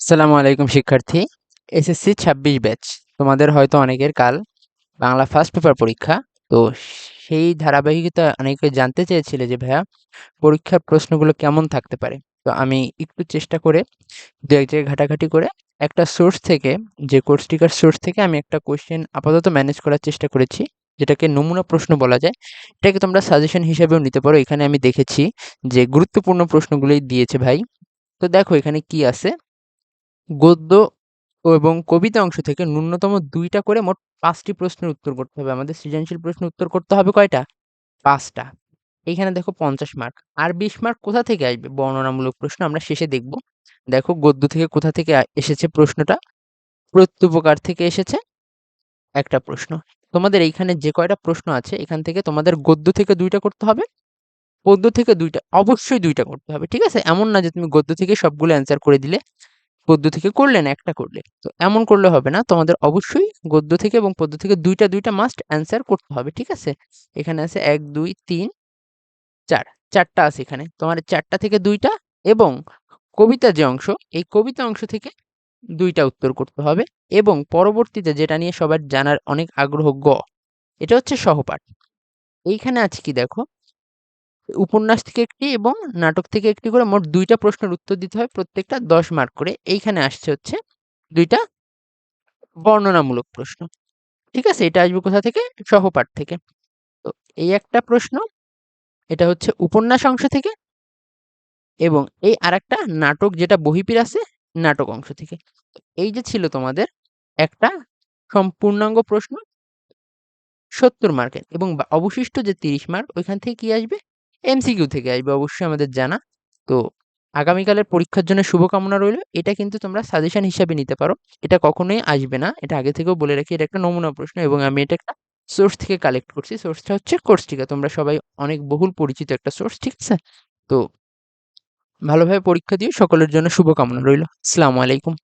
আসসালামু আলাইকুম, শিক্ষার্থী। এসএসসি ছাব্বিশ ব্যাচ। তোমাদের হয়তো অনেকের কাল বাংলা ফার্স্ট পেপার পরীক্ষা। তো সেই ধারাবাহিকতা অনেকে জানতে চেয়েছিলে যে, ভাইয়া, পরীক্ষার প্রশ্নগুলো কেমন থাকতে পারে? তো আমি একটু চেষ্টা করে দু এক জায়গায় ঘাটাঘাটি করে একটা সোর্স থেকে, যে কোর্স টিকার সোর্স থেকে আমি একটা কোয়েশ্চেন আপাতত ম্যানেজ করার চেষ্টা করেছি, যেটাকে নমুনা প্রশ্ন বলা যায়। এটাকে তোমরা সাজেশন হিসেবেও নিতে পারো। এখানে আমি দেখেছি যে, গুরুত্বপূর্ণ প্রশ্নগুলোই দিয়েছে ভাই। তো দেখো এখানে কি আছে। গদ্য এবং কবিতা অংশ থেকে ন্যূনতম দুইটা করে মোট পাঁচটি প্রশ্নের উত্তর করতে হবে। আমাদের সৃজনশীল প্রশ্নের উত্তর করতে হবে কয়টা? পাঁচটা। এখানে দেখো পঞ্চাশ মার্ক আর বিশ মার্ক কোথা থেকে আসবে? বর্ণনামূলক প্রশ্ন, আমরা শেষে দেখব। দেখো গদ্য থেকে কোথা থেকে এসেছে প্রশ্নটা? প্রত্যুপকার থেকে এসেছে একটা প্রশ্ন। তোমাদের এইখানে যে কয়টা প্রশ্ন আছে, এখান থেকে তোমাদের গদ্য থেকে দুইটা করতে হবে। পদ্য থেকে দুইটা, অবশ্যই দুইটা করতে হবে, ঠিক আছে? এমন না যে তুমি গদ্য থেকে সবগুলো অ্যান্সার করে দিলে পদ্য থেকে করলে না একটা করলে তো এমন করলে হবে না, তোমাদের অবশ্যই গদ্য থেকে এবং পদ্য থেকে দুইটা দুইটা মাস্ট অ্যান্সার করতে হবে, ঠিক আছে? এখানে আছে এক, দুই, তিন, চার, চারটা আছে এখানে। তোমার চারটা থেকে দুইটা এবং কবিতা যে অংশ, এই কবিতা অংশ থেকে দুইটা উত্তর করতে হবে এবং পরবর্তীতে যেটা নিয়ে সবার জানার অনেক আগ্রহ গ, এটা হচ্ছে সহপাঠ। এইখানে আছে কি দেখো? উপন্যাস থেকে একটি এবং নাটক থেকে একটি করে মোট দুইটা প্রশ্নের উত্তর দিতে হয় প্রত্যেকটা দশ মার্ক করে। এইখানে আসছে হচ্ছে দুইটা বর্ণনামূলক প্রশ্ন। ঠিক আছে? এটা আসবে কোথা থেকে? সহপাঠ থেকে। তো এই একটা প্রশ্ন, এটা হচ্ছে উপন্যাস অংশ থেকে এবং এই আরেকটা নাটক যেটা বহিপির আছে, নাটক অংশ থেকে। এই যে ছিল তোমাদের একটা সম্পূর্ণাঙ্গ প্রশ্ন সত্তর মার্কের এবং অবশিষ্ট যে তিরিশ মার্ক, ওইখান থেকে কি আসবে? এমসিকিউ থেকে আসবে অবশ্যই আমাদের জানা। তো আগামীকালের পরীক্ষার জন্য শুভকামনা রইল। এটা কিন্তু তোমরা সাজেশন হিসাবে নিতে পারো। এটা কখনোই আসবে না। এটা আগে থেকেও বলে রাখি, এটা একটা নমুনা প্রশ্ন এবং আমি এটা একটা সোর্স থেকে কালেক্ট করছি। সোর্সটা হচ্ছে কোর্সটিকা তোমরা সবাই অনেক বহুল পরিচিত একটা সোর্স ঠিক আছে? তো ভালোভাবে পরীক্ষা দিও। সকলের জন্য শুভকামনা রইল। আসসালামু আলাইকুম।